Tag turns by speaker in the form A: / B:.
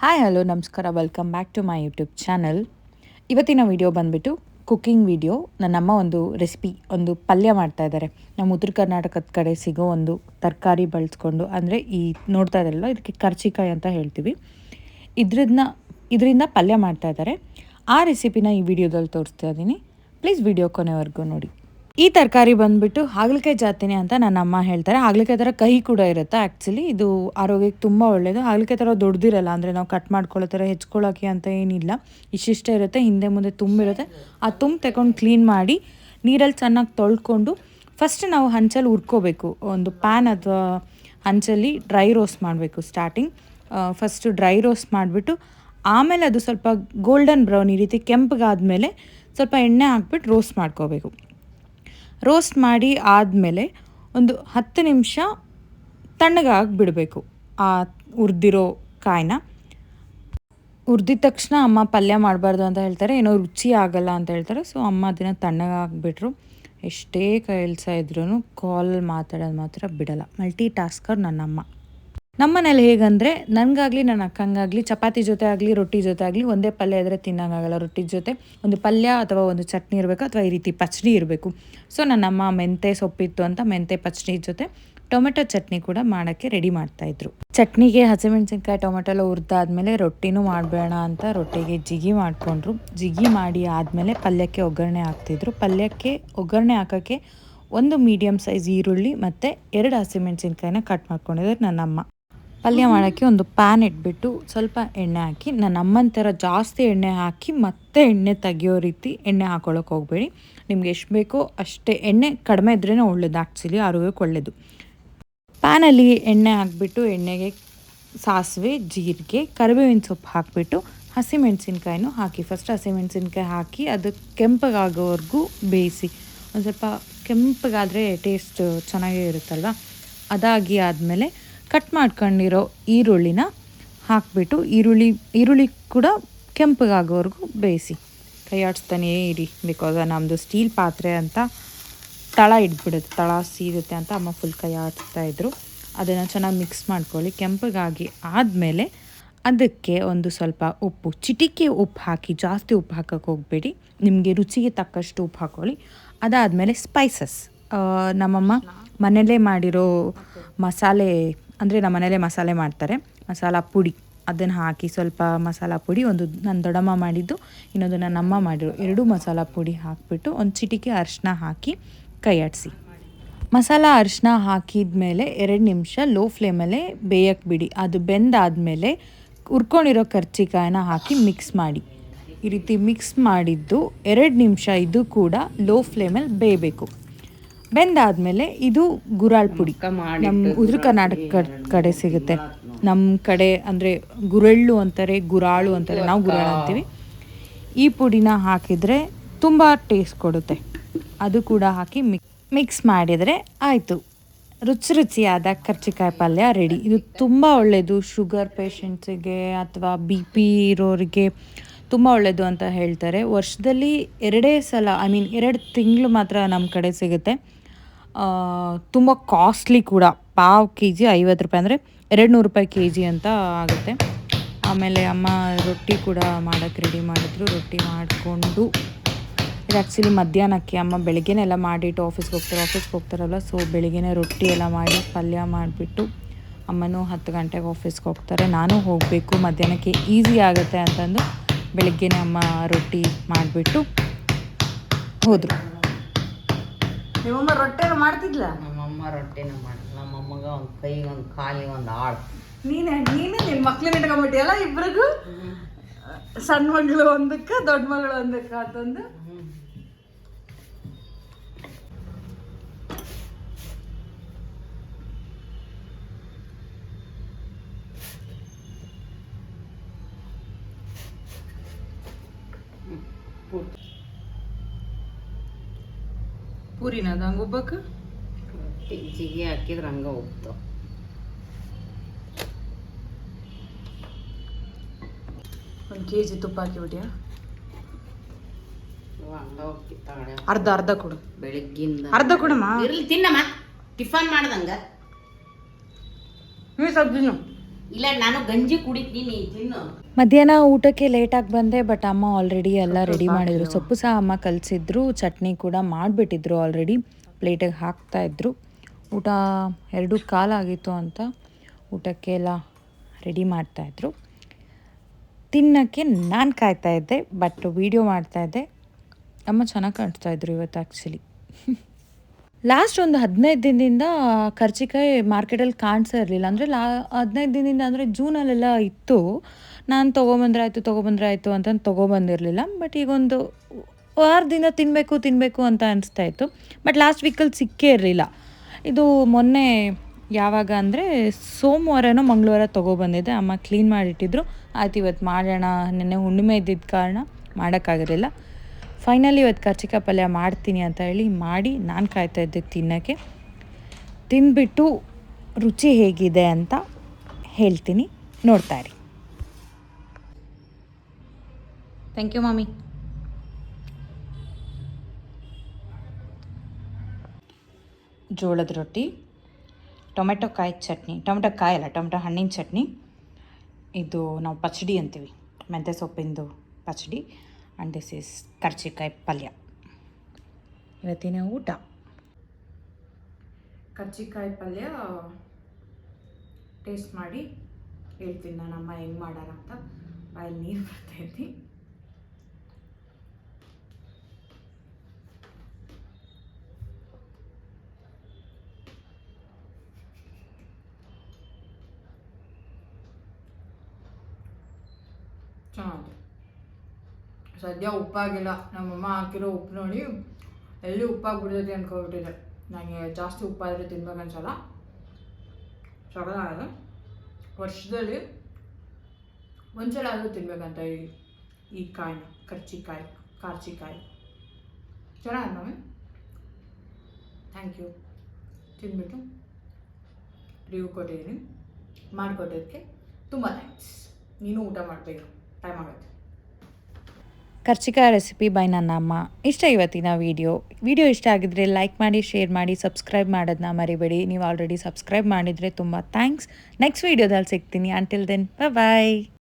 A: Hi hello ನಮಸ್ಕಾರ. Welcome back to my YouTube channel ಇವತ್ತಿನ video ಬಂದುಬಿಟ್ಟು ಕುಕ್ಕಿಂಗ್ ವಿಡಿಯೋ ನನ್ನಮ್ಮ ಒಂದು ರೆಸಿಪಿ ಒಂದು ಪಲ್ಯ ಮಾಡ್ತಾ ಇದ್ದಾರೆ. ನಮ್ಮ ಉತ್ತರ ಕರ್ನಾಟಕದ ಕಡೆ ಸಿಗೋ ಒಂದು ತರಕಾರಿ ಬಳಸ್ಕೊಂಡು, ಅಂದರೆ ಈ ನೋಡ್ತಾ ಇದ್ದಾರಲ್ಲ, ಇದಕ್ಕೆ ಕರ್ಚಿಕಾಯಿ ಅಂತ ಹೇಳ್ತೀವಿ. ಇದ್ರದನ್ನ ಇದರಿಂದ ಪಲ್ಯ ಮಾಡ್ತಾ ಇದ್ದಾರೆ. ಆ ರೆಸಿಪಿನ ಈ ವಿಡಿಯೋದಲ್ಲಿ ತೋರಿಸ್ತಾ ಇದ್ದೀನಿ. ಪ್ಲೀಸ್ ವಿಡಿಯೋ ಕೊನೆವರೆಗೂ ನೋಡಿ. ಈ ತರಕಾರಿ ಬಂದ್ಬಿಟ್ಟು ಹಾಗಲಕಾಯಿ ಜಾತಿನಿ ಅಂತ ನನ್ನ ಅಮ್ಮ ಹೇಳ್ತಾರೆ. ಹಾಗಲಕಾಯಿ ಥರ ಕಹಿ ಕೂಡ ಇರುತ್ತೆ ಆ್ಯಕ್ಚುಲಿ ಇದು ಆರೋಗ್ಯಕ್ಕೆ ತುಂಬ ಒಳ್ಳೆಯದು ಹಾಗಲಕಾಯಿ ಥರ ದೊಡ್ಡದಿರಲ್ಲ ಅಂದರೆ ನಾವು ಕಟ್ ಮಾಡ್ಕೊಳ್ಳೋ ಥರ ಹೆಚ್ಕೊಳ್ಳೋಕೆ ಅಂತ ಏನಿಲ್ಲ. ಇಷ್ಟಿಷ್ಟೇ ಇರುತ್ತೆ, ಹಿಂದೆ ಮುಂದೆ ತುಂಬಿರುತ್ತೆ ಆ ತುಂಬ ತಗೊಂಡು ಕ್ಲೀನ್ ಮಾಡಿ ನೀರಲ್ಲಿ ಚೆನ್ನಾಗಿ ತೊಳ್ಕೊಂಡು ಫಸ್ಟ್ ನಾವು ಹಂಚಲ್ಲಿ ಹುರ್ಕೋಬೇಕು. ಒಂದು ಪ್ಯಾನ್ ಅಥವಾ ಹಂಚಲ್ಲಿ ಡ್ರೈ ರೋಸ್ಟ್ ಮಾಡಬೇಕು ಸ್ಟಾರ್ಟಿಂಗ್ ಫಸ್ಟು ಡ್ರೈ ರೋಸ್ಟ್ ಮಾಡಿಬಿಟ್ಟು ಆಮೇಲೆ ಅದು ಸ್ವಲ್ಪ ಗೋಲ್ಡನ್ ಬ್ರೌನ್ ಈ ರೀತಿ ಕೆಂಪಗಾದ್ಮೇಲೆ ಸ್ವಲ್ಪ ಎಣ್ಣೆ ಹಾಕ್ಬಿಟ್ಟು ರೋಸ್ಟ್ ಮಾಡ್ಕೋಬೇಕು. ರೋಸ್ಟ್ ಮಾಡಿ ಆದಮೇಲೆ ಒಂದು ಹತ್ತು ನಿಮಿಷ ತಣ್ಣಗಾಗಿ ಬಿಡಬೇಕು ಆ ಹುರಿದಿರೋ ಕಾಯಿನ. ಹುರಿದಿದ ತಕ್ಷಣ ಅಮ್ಮ ಪಲ್ಯ ಮಾಡಬಾರ್ದು ಅಂತ ಹೇಳ್ತಾರೆ. ಏನೋ ರುಚಿ ಆಗಲ್ಲ ಅಂತ ಹೇಳ್ತಾರೆ. ಸೊ ಅಮ್ಮ ಅದನ್ನು ತಣ್ಣಗಾಗಿಬಿಟ್ರು ಎಷ್ಟೇ ಕೆಲಸ ಇದ್ರೂ ಕಾಲ್ ಮಾತಾಡೋದು ಮಾತ್ರ ಬಿಡಲ್ಲ. ಮಲ್ಟಿ ಟಾಸ್ಕರ್ ನನ್ನಮ್ಮ. ನಮ್ಮನೇಲಿ ಹೇಗಂದರೆ ನನಗಾಗಲಿ, ನನ್ನ ಅಕ್ಕಂಗಾಗಲಿ, ಚಪಾತಿ ಜೊತೆ ಆಗಲಿ, ರೊಟ್ಟಿ ಜೊತೆ ಆಗಲಿ ಒಂದೇ ಪಲ್ಯ ಇದ್ದರೆ ತಿನ್ನಂಗಾಗಲ್ಲ ರೊಟ್ಟಿ ಜೊತೆ. ಒಂದು ಪಲ್ಯ ಅಥವಾ ಒಂದು ಚಟ್ನಿ ಇರಬೇಕು ಅಥವಾ ಈ ರೀತಿ ಪಚ್ಡಿ ಇರಬೇಕು. ಸೊ, ನನ್ನಮ್ಮ ಮೆಂತೆ ಸೊಪ್ಪಿತ್ತು ಅಂತ ಮೆಂತೆ ಪಚ್ಡಿ ಜೊತೆ ಟೊಮೆಟೊ ಚಟ್ನಿ ಕೂಡ ಮಾಡೋಕ್ಕೆ ರೆಡಿ ಮಾಡ್ತಾಯಿದ್ರು ಚಟ್ನಿಗೆ ಹಸಿಮೆಣಸಿನ್ಕಾಯಿ, ಟೊಮೆಟೊ ಎಲ್ಲ ಹುರಿದಾದ್ಮೇಲೆ ರೊಟ್ಟಿನೂ ಮಾಡಬೇಡ ಅಂತ ರೊಟ್ಟಿಗೆ ಜಿಗಿ ಮಾಡಿಕೊಂಡ್ರು. ಜಿಗಿ ಮಾಡಿ ಆದಮೇಲೆ ಪಲ್ಯಕ್ಕೆ ಒಗ್ಗರಣೆ ಹಾಕ್ತಿದ್ರು. ಪಲ್ಯಕ್ಕೆ ಒಗ್ಗರಣೆ ಹಾಕೋಕ್ಕೆ ಒಂದು ಮೀಡಿಯಮ್ ಸೈಜ್ ಈರುಳ್ಳಿ ಮತ್ತು ಎರಡು ಹಸಿಮೆಣಸಿನ್ಕಾಯಿನ ಕಟ್ ಮಾಡ್ಕೊಂಡಿದ್ದಾರೆ ನನ್ನಮ್ಮ. ಪಲ್ಯ ಮಾಡೋಕ್ಕೆ ಒಂದು ಪ್ಯಾನ್ ಇಟ್ಬಿಟ್ಟು ಸ್ವಲ್ಪ ಎಣ್ಣೆ ಹಾಕಿ ನನ್ನ ಅಮ್ಮನ ಥರ ಜಾಸ್ತಿ ಎಣ್ಣೆ ಹಾಕಿ ಮತ್ತೆ ಎಣ್ಣೆ ತೆಗಿಯೋ ರೀತಿ ಎಣ್ಣೆ ಹಾಕೊಳ್ಳೋಕೆ ಹೋಗಬೇಡಿ. ನಿಮ್ಗೆ ಎಷ್ಟು ಬೇಕೋ ಅಷ್ಟೇ ಎಣ್ಣೆ ಕಡಿಮೆ ಇದ್ರೇ ಒಳ್ಳೇದು ಆ್ಯಕ್ಚುಲಿ ಆರೋಗ್ಯಕ್ಕೆ ಒಳ್ಳೇದು. ಪ್ಯಾನಲ್ಲಿ ಎಣ್ಣೆ ಹಾಕ್ಬಿಟ್ಟು ಎಣ್ಣೆಗೆ ಸಾಸಿವೆ, ಜೀರಿಗೆ, ಕರಿಬೇವಿನ ಸೊಪ್ಪು ಹಾಕಿಬಿಟ್ಟು ಹಸಿಮೆಣಸಿನ್ಕಾಯಿನೂ ಹಾಕಿ. ಫಸ್ಟ್ ಹಸಿಮೆಣಸಿನ್ಕಾಯಿ ಹಾಕಿ, ಅದು ಕೆಂಪಗಾಗೋವರೆಗೂ ಬೇಯಿಸಿ. ಒಂದು ಸ್ವಲ್ಪ ಕೆಂಪಗಾದರೆ ಟೇಸ್ಟ್ ಚೆನ್ನಾಗೇ ಇರುತ್ತಲ್ವ? ಅದಾಗಿ ಆದಮೇಲೆ ಕಟ್ ಮಾಡ್ಕೊಂಡಿರೋ ಈರುಳ್ಳಿನ ಹಾಕಿಬಿಟ್ಟು ಈರುಳ್ಳಿ ಈರುಳ್ಳಿ ಕೂಡ ಕೆಂಪಗಾಗೋವರೆಗೂ ಬೇಯಿಸಿ. ಕೈ ಆಡಿಸ್ತಾನೇ ಇಡಿ ಬಿಕಾಸ್ ನಮ್ಮದು ಸ್ಟೀಲ್ ಪಾತ್ರೆ ಅಂತ ತಳ ಇಟ್ಬಿಡುತ್ತೆ, ತಳ ಸೀರುತ್ತೆ ಅಂತ ಅಮ್ಮ ಫುಲ್ ಕೈ ಆಡಿಸ್ತಾಯಿದ್ರು ಅದನ್ನು ಚೆನ್ನಾಗಿ ಮಿಕ್ಸ್ ಮಾಡ್ಕೊಳ್ಳಿ. ಕೆಂಪಗಾಗಿ ಆದಮೇಲೆ ಅದಕ್ಕೆ ಒಂದು ಸ್ವಲ್ಪ ಉಪ್ಪು, ಚಿಟಿಕೆ ಉಪ್ಪು ಹಾಕಿ, ಜಾಸ್ತಿ ಉಪ್ಪು ಹಾಕೋಕ್ಕೆ ಹೋಗಬೇಡಿ. ನಿಮಗೆ ರುಚಿಗೆ ತಕ್ಕಷ್ಟು ಉಪ್ಪು ಹಾಕ್ಕೊಳ್ಳಿ ಅದಾದಮೇಲೆ ಸ್ಪೈಸಸ್ ನಮ್ಮಮ್ಮ ಮನೆಯಲ್ಲೇ ಮಾಡಿರೋ ಮಸಾಲೆ ಅಂದರೆ ನಮ್ಮ ಮನೇಲೆ ಮಸಾಲೆ ಮಾಡ್ತಾರೆ. ಮಸಾಲ ಪುಡಿ. ಅದನ್ನು ಹಾಕಿ ಸ್ವಲ್ಪ ಮಸಾಲ ಪುಡಿ, ಒಂದು ನನ್ನ ದೊಡ್ಡಮ್ಮ ಮಾಡಿದ್ದು, ಇನ್ನೊಂದು ನನ್ನ ಅಮ್ಮ ಮಾಡಿರೋ. ಎರಡು ಮಸಾಲ ಪುಡಿ ಹಾಕಿಬಿಟ್ಟು ಒಂದು ಚಿಟಿಕೆ ಅರಿಶಿನ ಹಾಕಿ ಕೈ ಆಡಿಸಿ ಮಸಾಲ ಅರಿಶಿನ ಹಾಕಿದ ಮೇಲೆ ಎರಡು ನಿಮಿಷ ಲೋ ಫ್ಲೇಮಲ್ಲೇ ಬೇಯಕ್ಕೆ ಬಿಡಿ. ಅದು ಬೆಂದಾದಮೇಲೆ ಉರ್ಕೊಂಡಿರೋ ಕರ್ಚಿಕಾಯನ್ನ ಹಾಕಿ ಮಿಕ್ಸ್ ಮಾಡಿ. ಈ ರೀತಿ ಮಿಕ್ಸ್ ಮಾಡಿದ್ದು ಎರಡು ನಿಮಿಷ ಇದು ಕೂಡ ಲೋ ಫ್ಲೇಮಲ್ಲಿ ಬೇಯಬೇಕು. ಬೆಂದಾದ್ಮೇಲೆ ಇದು ಗುರಾಳ್ ಪುಡಿ. ನಮ್ಮ ಉತ್ತರ ಕರ್ನಾಟಕ ಕಡೆ ಸಿಗುತ್ತೆ. ನಮ್ಮ ಕಡೆ ಅಂದರೆ ಗುರೆಳ್ಳು ಅಂತಾರೆ ಗುರಾಳು ಅಂತಾರೆ ನಾವು ಗುರಾಳು ಅಂತೀವಿ. ಈ ಪುಡಿನ ಹಾಕಿದರೆ ತುಂಬ ಟೇಸ್ಟ್ ಕೊಡುತ್ತೆ. ಅದು ಕೂಡ ಹಾಕಿ ಮಿಕ್ ಮಿಕ್ಸ್ ಮಾಡಿದರೆ ಆಯಿತು. ರುಚಿ ರುಚಿಯಾದ ಕರ್ಚಿಕಾಯಿ ಪಲ್ಯ ರೆಡಿ ಇದು ತುಂಬ ಒಳ್ಳೆಯದು ಶುಗರ್ ಪೇಷಂಟ್ಸಿಗೆ ಅಥವಾ ಬಿ ಪಿ ಇರೋರಿಗೆ ತುಂಬ ಒಳ್ಳೆಯದು ಅಂತ ಹೇಳ್ತಾರೆ. ವರ್ಷದಲ್ಲಿ ಎರಡೇ ಸಲ ಐ ಮೀನ್ ಎರಡು ತಿಂಗಳು ಮಾತ್ರ ನಮ್ಮ ಕಡೆ ಸಿಗುತ್ತೆ. ತುಂಬ ಕಾಸ್ಟ್ಲಿ ಕೂಡ. ಪಾವ್ ಕೆ ಜಿ ಐವತ್ತು ರೂಪಾಯಿ ಅಂದರೆ ಎರಡು ನೂರು ರೂಪಾಯಿ ಕೆ ಜಿ ಅಂತ ಆಗುತ್ತೆ. ಆಮೇಲೆ ಅಮ್ಮ ರೊಟ್ಟಿ ಕೂಡ ಮಾಡೋಕ್ಕೆ ರೆಡಿ ಮಾಡಿದ್ರು. ರೊಟ್ಟಿ ಮಾಡಿಕೊಂಡು ಇದು ಆ್ಯಕ್ಚುಲಿ ಮಧ್ಯಾಹ್ನಕ್ಕೆ ಅಮ್ಮ ಬೆಳಗ್ಗೆನೇ ಎಲ್ಲ ಮಾಡಿಟ್ಟು ಆಫೀಸ್ಗೆ ಹೋಗ್ತಾರೆ. ಆಫೀಸ್ಗೆ ಹೋಗ್ತಾರಲ್ಲ ಸೊ ಬೆಳಗ್ಗೆನೇ ರೊಟ್ಟಿ ಎಲ್ಲ ಮಾಡಿ ಪಲ್ಯ ಮಾಡಿಬಿಟ್ಟು ಅಮ್ಮನೂ ಹತ್ತು ಗಂಟೆಗೆ ಆಫೀಸ್ಗೆ ಹೋಗ್ತಾರೆ. ನಾನು ಹೋಗಬೇಕು. ಮಧ್ಯಾಹ್ನಕ್ಕೆ ಈಸಿ ಆಗುತ್ತೆ ಅಂತಂದು ಬೆಳಗ್ಗೆನೇ ಅಮ್ಮ ರೊಟ್ಟಿ ಮಾಡಿಬಿಟ್ಟು ಹೋದರು.
B: ನಿಮ್ಮಮ್ಮ ರೊಟ್ಟೆನ ಮಾಡ್ತಿದ್ಲ?
C: ನಮ್ಮಮ್ಮ ರೊಟ್ಟಿನ ಮಾಡಿ ನಮ್ಮಮ್ಮಗ ಒಂದು ಕೈ ಒಂದು ಕಾಲಿಗೆ ಒಂದು ಆಳು.
B: ನೀನು ನೀನೇ ನಿನ್ನ ಮಕ್ಳನ್ನ ಇಟ್ಕೊಂಬಿಟ್ಟಿಯಲ್ಲ ಇಬ್ರಿಗೂ? ಸಣ್ಣ ಮಗಳು ಒಂದಕ್ಕೆ ದೊಡ್ಡ ಮಗಳು ಒಂದಕ್ಕ ಅಂತಂದು? ಅದು ಹಂಗೆ ಒಬ್ಬಕ್ಕೆ
C: ಜಿಗಿ ಹಾಕಿದ್ರೆ ಹಂಗೆ ಹೋಗ್ತಾವ
B: ಒಂದು ಕೆ ಜಿ ತುಪ್ಪ
C: ತಗಡೆ
B: ಅರ್ಧ ಅರ್ಧ ಕೊಡು.
C: ಬೆಳಿಗ್ಗಿಂದ.
B: ಅರ್ಧ ಕೊಡಮ್ಮ
C: ಇರ್ಲಿ ತಿನ್ನಮ್ಮ. ಟಿಫನ್ ಮಾಡ್ದಂಗ.
B: ನೀವು ಸ್ವಲ್ಪ ತಿನ್ನು.
C: ಇಲ್ಲ ನಾನು ಗಂಜಿ ಕುಡಿತೀನಿ ತಿನ್ನು.
A: ಮಧ್ಯಾಹ್ನ ಊಟಕ್ಕೆ ಲೇಟಾಗಿ ಬಂದೆ ಬಟ್ ಅಮ್ಮ ಆಲ್ರೆಡಿ ಎಲ್ಲ ರೆಡಿ ಮಾಡಿದ್ರು. ಸೊಪ್ಪು ಸಹ ಅಮ್ಮ ಕಲಿಸಿದ್ರು ಚಟ್ನಿ ಕೂಡ ಮಾಡಿಬಿಟ್ಟಿದ್ರು ಆಲ್ರೆಡಿ ಪ್ಲೇಟಿಗೆ ಹಾಕ್ತಾ ಇದ್ರು. ಊಟ ಎರಡು ಕಾಲಾಗಿತ್ತು ಅಂತ ಊಟಕ್ಕೆ ಎಲ್ಲ ರೆಡಿ ಮಾಡ್ತಾಯಿದ್ರು ತಿನ್ನೋಕ್ಕೆ ನಾನು ಕಾಯ್ತಾ ಇದ್ದೆ ಬಟ್ ವೀಡಿಯೋ ಮಾಡ್ತಾಯಿದ್ದೆ ಅಮ್ಮ ಚೆನ್ನಾಗಿ ಕಾಣಿಸ್ತಾ ಇದ್ರು ಇವತ್ತು ಆ್ಯಕ್ಚುಲಿ ಲಾಸ್ಟ್ ಒಂದು ಹದಿನೈದು ದಿನದಿಂದ ಕರ್ಜಿಕಾಯಿ ಮಾರ್ಕೆಟಲ್ಲಿ ಕಾಣಿಸ್ತಾ ಇರಲಿಲ್ಲ. ಅಂದರೆ ಲಾ ಹದಿನೈದು ದಿನದಿಂದ ಅಂದರೆ ಜೂನಲ್ಲೆಲ್ಲ ಇತ್ತು. ನಾನು ತೊಗೊಬಂದ್ರೆ ಆಯಿತು ತೊಗೊಬಂದ್ರೆ ಆಯಿತು ಅಂತಂದು ತೊಗೊಬಂದಿರಲಿಲ್ಲ. ಬಟ್ ಈಗೊಂದು ವಾರದಿಂದ ತಿನ್ನಬೇಕು ತಿನ್ನಬೇಕು ಅಂತ ಅನಿಸ್ತಾ ಇತ್ತು. ಬಟ್ ಲಾಸ್ಟ್ ವೀಕಲ್ಲಿ ಸಿಕ್ಕೇ ಇರಲಿಲ್ಲ. ಇದು ಮೊನ್ನೆ ಯಾವಾಗ ಅಂದರೆ ಸೋಮವಾರನೋ ಮಂಗಳವಾರ ತೊಗೊಬಂದಿದ್ದೆ. ಅಮ್ಮ ಕ್ಲೀನ್ ಮಾಡಿಟ್ಟಿದ್ರು. ಆಯ್ತು, ಇವತ್ತು ಮಾಡೋಣ. ನೆನ್ನೆ ಹುಣ್ಣಿಮೆ ಇದ್ದಿದ್ದ ಕಾರಣ ಮಾಡೋಕ್ಕಾಗಿರಲಿಲ್ಲ. ಫೈನಲಿ ಇವತ್ತು ಕರ್ಚಿಕಾಯಿ ಪಲ್ಯ ಮಾಡ್ತೀನಿ ಅಂತ ಹೇಳಿ ಮಾಡಿ ನಾನು ಕಾಯ್ತಾ ಇದ್ದೆ ತಿನ್ನೋಕ್ಕೆ. ತಿಂದ್ಬಿಟ್ಟು ರುಚಿ ಹೇಗಿದೆ ಅಂತ ಹೇಳ್ತೀನಿ. ನೋಡ್ತಾ ಇರಿ. ಥ್ಯಾಂಕ್ ಯು ಮಮ್ಮಿ ಜೋಳದ ರೊಟ್ಟಿ, ಟೊಮೆಟೊ ಕಾಯಿ ಚಟ್ನಿ, ಟೊಮೆಟೊ ಕಾಯಿ ಅಲ್ಲ, ಟೊಮೆಟೊ ಹಣ್ಣಿನ ಚಟ್ನಿ. ಇದು ನಾವು ಪಚಡಿ ಅಂತೀವಿ, ಮೆಂತ್ಯ ಸೊಪ್ಪಿಂದು ಪಚಡಿ. ಆ್ಯಂಡ್ ದಿಸ್ ಈಸ್ ಕರ್ಜಿಕಾಯಿ ಪಲ್ಯ ಇವತ್ತಿನ ಊಟ.
B: ಕರ್ಜಿಕಾಯಿ ಪಲ್ಯ ಟೇಸ್ಟ್ ಮಾಡಿ ಹೇಳ್ತೀನಿ ನಾನು ಹೆಂಗೆ ಮಾಡೋಣ ಅಂತ. ಬಾಯಲ್ಲಿ ನೀರು ಬರ್ತೈತಿ ಚೆನ್ನಾಗಿದೆ. ಸದ್ಯ ಉಪ್ಪಾಗಿಲ್ಲ. ನಮ್ಮಮ್ಮ ಹಾಕಿರೋ ಉಪ್ಪು ನೋಡಿ ಎಲ್ಲಿ ಉಪ್ಪಾಗ್ಬಿಡ್ತೈತಿ ಅಂದ್ಕೊಬಿಟ್ಟಿದೆ ನನಗೆ ಜಾಸ್ತಿ ಉಪ್ಪಾದರೆ ತಿನ್ಬೇಕನ್ಸಲ್ಲ. ಸಗಲಾಗಿದೆ ವರ್ಷದಲ್ಲಿ ಒಂದ್ಸಲ ಆದರೂ ತಿನ್ಬೇಕಂತ ಈ ಈ ಕಾಯಿನ ಕರ್ಚಿಕಾಯಿ, ಕಾರ್ಚಿಕಾಯಿ. ಚೆನ್ನಾಗಿ ಥ್ಯಾಂಕ್ ಯು. ತಿಂದ್ಬಿಟ್ಟು ರಿವ್ಯೂ ಕೊಟ್ಟಿದ್ದೀನಿ. ಮಾಡಿಕೊಟ್ಟಿದ್ದಕ್ಕೆ ತುಂಬ ಥ್ಯಾಂಕ್ಸ್. ನೀನು ಊಟ ಮಾಡಬೇಕು. ಟೈಮ್ ಆಗುತ್ತೆ.
A: ಕರ್ಚಿಕಾಯಿ ರೆಸಿಪಿ ಬೈ ನನ್ನ ಅಮ್ಮ ಇಷ್ಟ ಇವತ್ತಿನ ವಿಡಿಯೋ ವಿಡಿಯೋ ಇಷ್ಟ ಆಗಿದ್ರೆ ಲೈಕ್ ಮಾಡಿ ಶೇರ್ ಮಾಡಿ ಸಬ್ಸ್ಕ್ರೈಬ್ ಮಾಡೋದನ್ನ ಮರಿಬೇಡಿ. ನೀವು ಆಲ್ರೆಡಿ ಸಬ್ಸ್ಕ್ರೈಬ್ ಮಾಡಿದರೆ ತುಂಬ ಥ್ಯಾಂಕ್ಸ್ ನೆಕ್ಸ್ಟ್ ವೀಡಿಯೋದಲ್ಲಿ ಸಿಗ್ತೀನಿ. Until then bye